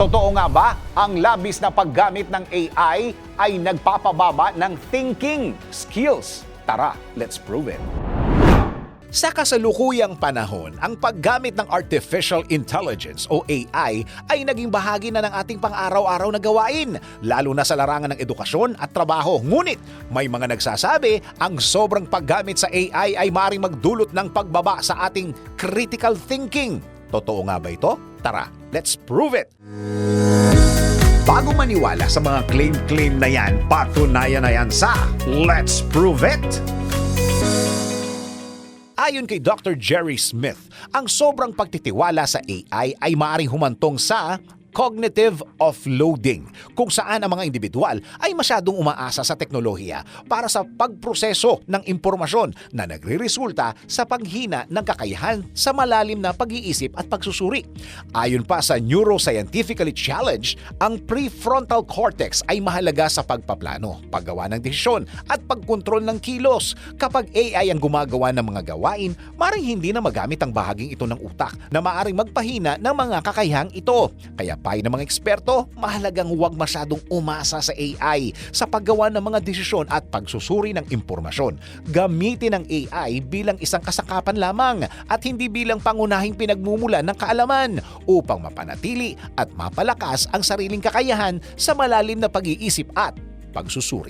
Totoo nga ba ang labis na paggamit ng AI ay nagpapababa ng thinking skills? Tara, let's prove it. Sa kasalukuyang panahon, ang paggamit ng artificial intelligence o AI ay naging bahagi na ng ating pang-araw-araw na gawain, lalo na sa larangan ng edukasyon at trabaho. Ngunit may mga nagsasabi ang sobrang paggamit sa AI ay maring magdulot ng pagbaba sa ating critical thinking. Totoo nga ba ito? Tara, let's prove it! Bago maniwala sa mga claim-claim na yan, patunayan na yan sa Let's Prove It! Ayon kay Dr. Jerry Smith, ang sobrang pagtitiwala sa AI ay maaaring humantong sa cognitive offloading, kung saan ang mga individual ay masyadong umaasa sa teknolohiya para sa pagproseso ng impormasyon na nagre-resulta sa paghina ng kakayahan sa malalim na pag-iisip at pagsusuri. Ayon pa sa Neuroscientifically Challenged, ang prefrontal cortex ay mahalaga sa pagpaplano, paggawa ng desisyon at pagkontrol ng kilos. Kapag AI ang gumagawa ng mga gawain, maring hindi na magamit ang bahaging ito ng utak na maaring magpahina ng mga kakayahang ito. Kaya payo ng mga eksperto, mahalagang huwag masyadong umasa sa AI sa paggawa ng mga desisyon at pagsusuri ng impormasyon. Gamitin ang AI bilang isang kasakapan lamang at hindi bilang pangunahing pinagmumulan ng kaalaman upang mapanatili at mapalakas ang sariling kakayahan sa malalim na pag-iisip at pagsusuri.